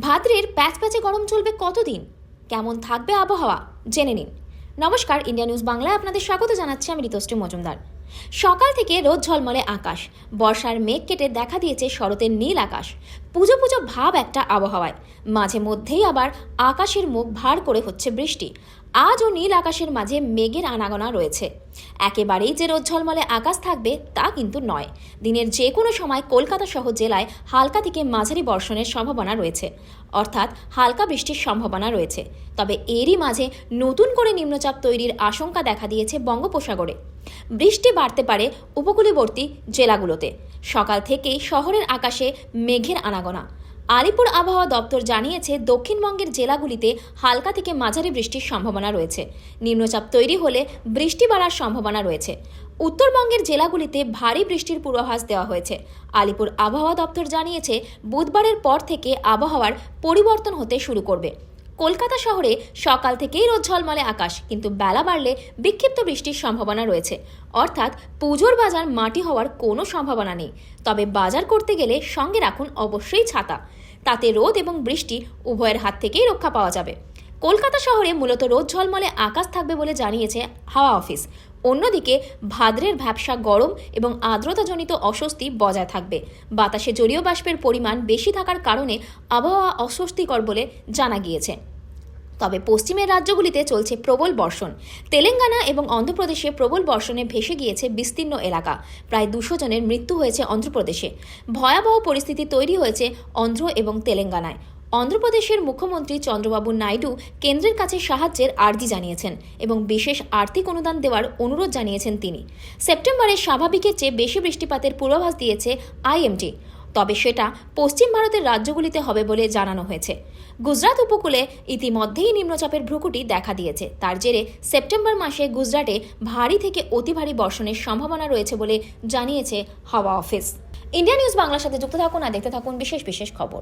ভাদ্রের প্যাচ প্যাচে গরম চলবে কতদিন? কেমন থাকবে আবহাওয়া? জেনে নিন। নমস্কার, ইন্ডিয়া নিউজ বাংলায় আপনাদের স্বাগত জানাচ্ছি আমি ঋতুশ্রী মজুমদার। সকাল থেকে রোদ ঝলমলে আকাশ। বর্ষার মেঘ কেটে দেখা দিয়েছে শরতের নীল আকাশ। পুজো পুজো ভাব একটা আবহাওয়ায়। মাঝে মধ্যেই আবার আকাশের মুখ ভার করে হচ্ছে বৃষ্টি। আজও নীল আকাশের মাঝে মেঘের আনাগোনা রয়েছে। একেবারেই যে রোদ ঝলমলে আকাশ থাকবে তা কিন্তু নয়। দিনের যে কোনো সময় কলকাতা সহ জেলায় হালকা থেকে মাঝারি বর্ষণের সম্ভাবনা রয়েছে। অর্থাৎ হালকা বৃষ্টির সম্ভাবনা রয়েছে। তবে এরই মাঝে নতুন করে নিম্নচাপ তৈরির আশঙ্কা দেখা দিয়েছে বঙ্গোপসাগরে। বৃষ্টি বাড়তে পারে উপকূলবর্তী জেলাগুলোতে। সকাল থেকেই শহরের আকাশে মেঘের আনাগোনা। আলিপুর আবহাওয়া দপ্তর জানিয়েছে, দক্ষিণবঙ্গের জেলাগুলিতে হালকা থেকে মাঝারি বৃষ্টির সম্ভাবনা রয়েছে। নিম্নচাপ তৈরি হলে বৃষ্টি বাড়ার সম্ভাবনা রয়েছে। উত্তরবঙ্গের জেলাগুলিতে ভারী বৃষ্টির পূর্বাভাস দেওয়া হয়েছে। আলিপুর আবহাওয়া দপ্তর জানিয়েছে, বুধবারের পর থেকে আবহাওয়ার পরিবর্তন হতে শুরু করবে। কলকাতা শহরে সকাল থেকেই রোদ ঝলমলে আকাশ, কিন্তু বেলা বাড়লে বিক্ষিপ্ত বৃষ্টির সম্ভাবনা রয়েছে। অর্থাৎ পুজোর বাজার মাটি হওয়ার কোনো সম্ভাবনা নেই। তবে বাজার করতে গেলে সঙ্গে রাখুন অবশ্যই ছাতা। তাতে রোদ এবং বৃষ্টি উভয়ের হাত থেকেই রক্ষা পাওয়া যাবে। কলকাতা শহরে মূলত রোদ ঝলমলে আকাশ থাকবে বলে জানিয়েছে হাওয়া অফিস। অন্যদিকে ভাদ্রের ভ্যাবসা গরম এবং আর্দ্রতাজনিত অস্বস্তি বজায় থাকবে। বাতাসে জলীয় বাষ্পের পরিমাণ বেশি থাকার কারণে আবহাওয়া অস্বস্তিকর বলে জানা গিয়েছে। তবে পশ্চিমের রাজ্যগুলিতে চলছে প্রবল বর্ষণ। তেলেঙ্গানা এবং অন্ধ্রপ্রদেশে প্রবল বর্ষণে ভেসে গিয়েছে বিস্তীর্ণ এলাকা। প্রায় দুশো জনের মৃত্যু হয়েছে অন্ধ্রপ্রদেশে। ভয়াবহ পরিস্থিতি তৈরি হয়েছে অন্ধ্র এবং তেলেঙ্গানায়। অন্ধ্রপ্রদেশের মুখ্যমন্ত্রী চন্দ্রবাবু নাইডু কেন্দ্রের কাছে সাহায্যের আর্জি জানিয়েছেন এবং বিশেষ আর্থিক অনুদান দেওয়ার অনুরোধ জানিয়েছেন তিনি। সেপ্টেম্বরে স্বাভাবিকের চেয়ে বেশি বৃষ্টিপাতের পূর্বাভাস দিয়েছে আইএমডি। তবে সেটা পশ্চিম ভারতের রাজ্যগুলিতে হবে বলে জানানো হয়েছে। গুজরাট উপকূলে ইতিমধ্যেই নিম্নচাপের ভ্রুকুটি দেখা দিয়েছে। তার জেরে সেপ্টেম্বর মাসে গুজরাটে ভারী থেকে অতি ভারী বর্ষণের সম্ভাবনা রয়েছে বলে জানিয়েছে হাওয়া অফিস। ইন্ডিয়া নিউজ বাংলার সাথে যুক্ত থাকুন আর দেখতে থাকুন বিশেষ বিশেষ খবর।